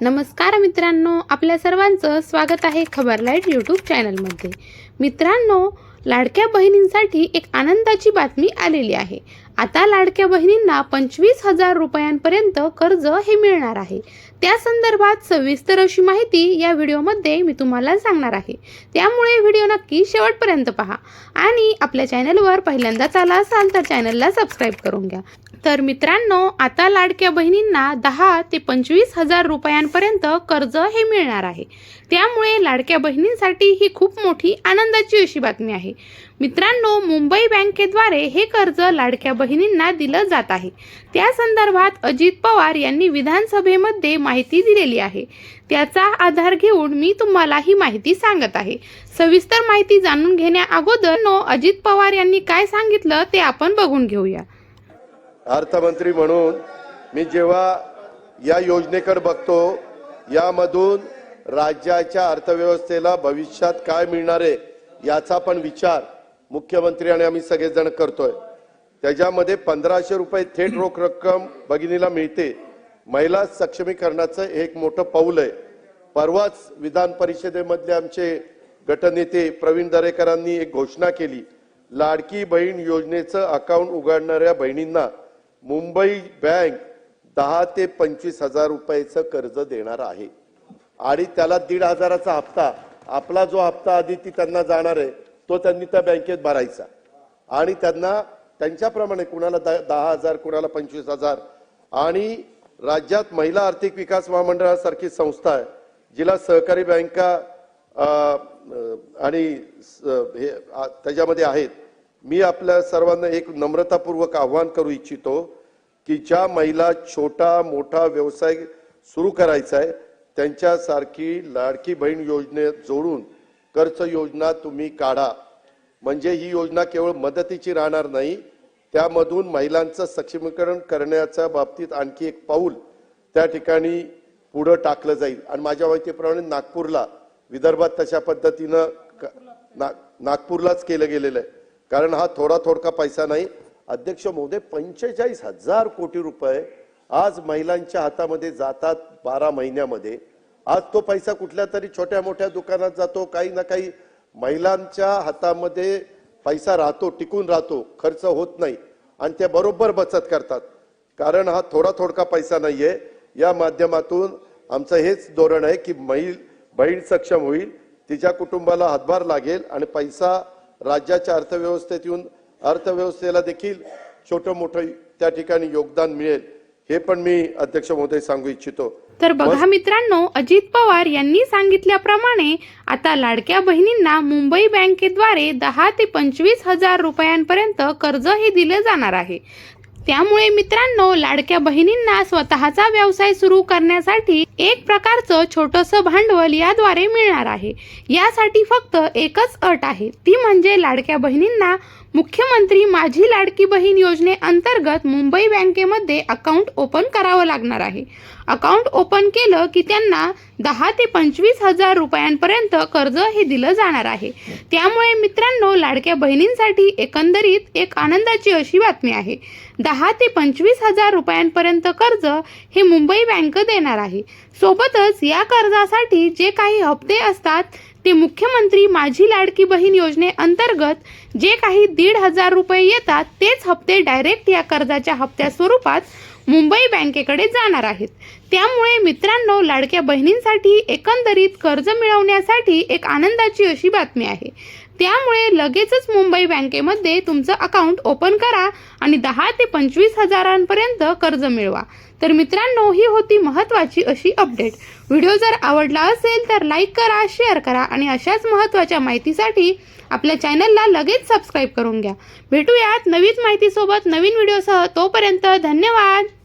नमस्कार मित्रांनो आपल्या सर्वांचं स्वागत आहे खबरलाईट यूट्यूब चॅनलमध्ये. मित्रांनो लाडक्या बहिणींसाठी एक आनंदाची बातमी आलेली आहे. आता लाडक्या बहिणींना पंचवीस हजार रुपयांपर्यंत कर्ज हे मिळणार आहे. त्या संदर्भात सविस्तर अशी माहिती या व्हिडिओमध्ये मी तुम्हाला सांगणार आहे. त्यामुळे व्हिडिओ नक्की शेवटपर्यंत पहा आणि आपल्या चॅनलवर पहिल्यांदाच आला असाल तर चॅनलला सबस्क्राईब करून घ्या. तर मित्रांनो आता लाडक्या बहिणींना दहा ते पंचवीस हजार रुपयांपर्यंत कर्ज हे मिळणार आहे. त्यामुळे लाडक्या बहिणींसाठी ही खूप मोठी आनंदाची अशी बातमी आहे. मित्रांनो मुंबई बँकेद्वारे हे कर्ज लाडक्या बहिणींना दिलं जात आहे. त्या संदर्भात अजित पवार यांनी विधानसभेमध्ये माहिती दिलेली आहे. त्याचा आधार घेऊन मी तुम्हाला ही माहिती सांगत आहे. सविस्तर माहिती जाणून घेण्या अगोदर नो अजित पवार यांनी काय सांगितलं ते आपण बघून घेऊया. अर्थमंत्री म्हणून मी जेव्हा या योजनेकडे बघतो यामधून राज्याच्या अर्थव्यवस्थेला भविष्यात काय मिळणार आहे याचा पण विचार मुख्यमंत्री आणि आम्ही सगळेजण करतोय. त्याच्यामध्ये पंधराशे रुपये थेट रोख रक्कम भगिनीला मिळते. महिला सक्षमीकरणाचं एक मोठं पाऊल आहे. परवाच विधान परिषदेमधले आमचे गटनेते प्रवीण दरेकरांनी एक घोषणा केली लाडकी बहीण योजनेचं अकाउंट उघडणाऱ्या बहिणींना मुंबई बँक दहा ते पंचवीस हजार रुपयाचं कर्ज देणार आहे. आणि त्याला दीड हजाराचा हप्ता आपला जो हप्ता आधी ती त्यांना जाणार आहे तो त्यांनी त्या बँकेत भरायचा. आणि त्यांना त्यांच्याप्रमाणे कुणाला द- दहा हजार कुणाला पंचवीस हजार. आणि राज्यात महिला आर्थिक विकास महामंडळासारखी संस्था आहे जिला सहकारी बँका आणि स- हे त्याच्यामध्ये आहेत. मी आपल्या सर्वांना एक नम्रतापूर्वक आव्हान करू इच्छितो की ज्या महिला छोटा मोठा व्यवसाय सुरू करायचा आहे त्यांच्यासारखी लाडकी बहीण योजनेत जोडून कर्ज योजना तुम्ही काढा. म्हणजे ही योजना केवळ मदतीची राहणार नाही त्यामधून महिलांचं सक्षमीकरण करण्याच्या बाबतीत आणखी एक पाऊल त्या ठिकाणी पुढं टाकलं जाईल. आणि माझ्या माहितीप्रमाणे नागपूरला विदर्भात तशा पद्धतीनं क- ना- नागपूरलाच केलं गेलेलं आहे. कारण हा थोडा थोडका पैसा नाही. अध्यक्ष महोदय पंचेचाळीस हजार कोटी रुपये आज महिलांच्या हातामध्ये जातात बारा महिन्यामध्ये. आज तो पैसा कुठल्या तरी छोट्या मोठ्या दुकानात जातो काही ना काही महिलांच्या हातामध्ये पैसा राहतो टिकून राहतो खर्च होत नाही आणि त्या बरोबर बचत करतात. कारण हा थोडा थोडका पैसा नाहीये. या माध्यमातून आमचं हेच धोरण आहे की महिल बहीण सक्षम होईल तिच्या कुटुंबाला हातभार लागेल आणि पैसा राज्याच्या अर्थव्यवस्थेत येऊन अर्थव्यवस्थेला देखील छोटं मोठं त्या ठिकाणी योगदान मिळेल हे पण मी अध्यक्ष महोदय सांगू इच्छितो. तर बघा मित्रांनो अजित पवार यांनी सांगितल्याप्रमाणे आता लाडक्या बहिणींना मुंबई बँकेद्वारे दहा ते पंचवीस हजार रुपयांपर्यंत कर्ज हे दिलं जाणार आहे. त्यामुळे मित्रांनो लाडक्या बहिणींना स्वतःचा व्यवसाय सुरू करण्यासाठी एक प्रकारचं छोटंसं भांडवल याद्वारे मिळणार आहे. यासाठी फक्त एकच अट आहे. ती म्हणजे लाडक्या बहिणींना मुख्यमंत्री माझी लाडकी बहीण योजनेअंतर्गत मुंबई बँकेमध्ये अकाउंट ओपन करावं लागणार आहे. अकाउंट ओपन केलं की त्यांना दहा ते पंचवीस हजार रुपयांपर्यंत कर्ज हे दिलं जाणार आहे. त्यामुळे मित्रांनो लाडक्या बहिणींसाठी एकंदरीत एक आनंदाची अशी बातमी आहे. दहा ते पंचवीस हजार रुपयांपर्यंत कर्ज हे मुंबई बँक देणार आहे. सोबतच या कर्जासाठी जे काही हप्ते असतात ते मुख्यमंत्री माझी लाडकी बहीण योजनेअंतर्गत जे काही दीड हजार रुपये येतात तेच हप्ते डायरेक्ट या कर्जाच्या हप्त्या स्वरूपात मुंबई बँकेकडे जाणार आहेत. त्यामुळे मित्रांनो लाडक्या बहिणींसाठी एकंदरीत कर्ज मिळवण्यासाठी एक आनंदाची अशी बातमी आहे. त्यामुळे लगेचच मुंबई बँकेमध्ये तुमचं अकाउंट ओपन करा आणि दहा ते पंचवीस हजारांपर्यंत कर्ज मिळवा. तर मित्रांनो ही होती महत्त्वाची अशी अपडेट व्हिडिओ जर आवडला असेल तर लाईक करा शेअर करा आणि अशाच महत्त्वाच्या माहितीसाठी आपल्या चॅनलला लगेच सबस्क्राईब करून घ्या. भेटूयात नवीच माहितीसोबत नवीन व्हिडिओसह तोपर्यंत धन्यवाद!